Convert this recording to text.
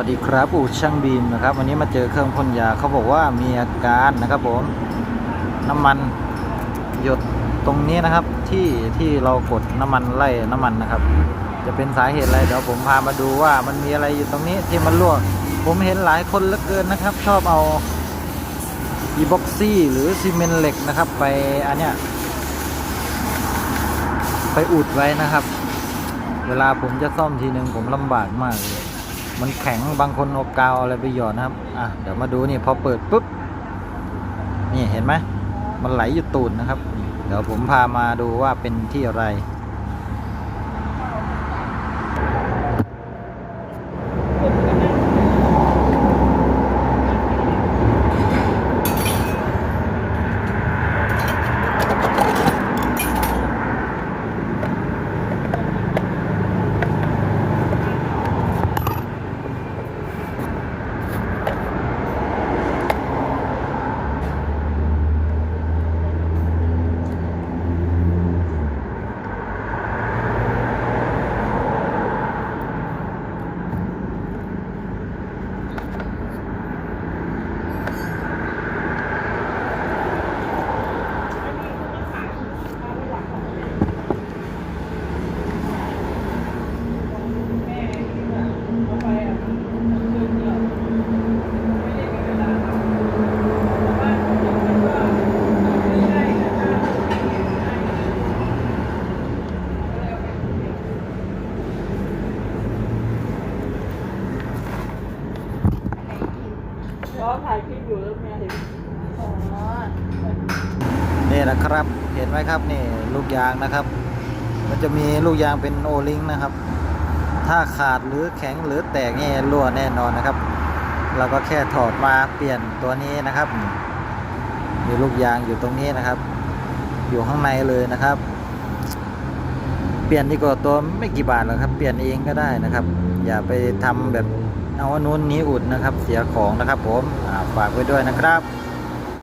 สวัสดีครับอู่ช่างบีมนะครับ วันนี้มาเจอเครื่องพ่นยาเขาบอกว่ามีอาการนะครับผมน้ำมันหยดตรงนี้นะครับ ที่ที่เรากดน้ำมันไล่น้ำมันนะครับ จะเป็นสาเหตุอะไรเดี๋ยวผมพามาดูว่ามันมีอะไรอยู่ตรงนี้ที่มันรั่วผมเห็นหลายคนเหลือเกินนะครับ ชอบเอาอีบ็อกซี่หรือซีเมนต์เหล็กนะครับ ไปอันเนี้ยไปอุดไว้นะครับ เวลาผมจะซ่อมทีนึงผมลำบากมากเลย มันแข็งบางคนเอากาวอะไรไปหยอดนะครับ อะเดี๋ยวมาดูนี่พอเปิดปุ๊บ นี่เห็นไหม มันไหลอยู่ตูดนะครับ เดี๋ยวผมพามาดูว่าเป็นที่อะไร ก็ถ่ายคลิปอยู่แล้วเมียเห็นอ๋อนี่นะครับ เห็นไหมครับนี่ลูกยางนะครับ มันจะมีลูกยางเป็นโอลิงนะครับ ถ้าขาดหรือแข็งหรือแตกเนี่ยรั่วแน่นอนนะครับ เราก็แค่ถอดมาเปลี่ยนตัวนี้นะครับมีลูกยางอยู่ตรงนี้นะครับ อยู่ข้างในเลยนะครับ เปลี่ยนดีกว่าตัวไม่กี่บาทหรอกครับ เปลี่ยนเองก็ได้นะครับ อย่าไปทำแบบ เอาอันนู้นนี้อุดนะครับ เสียของนะครับ ผมฝากไว้ด้วยนะครับ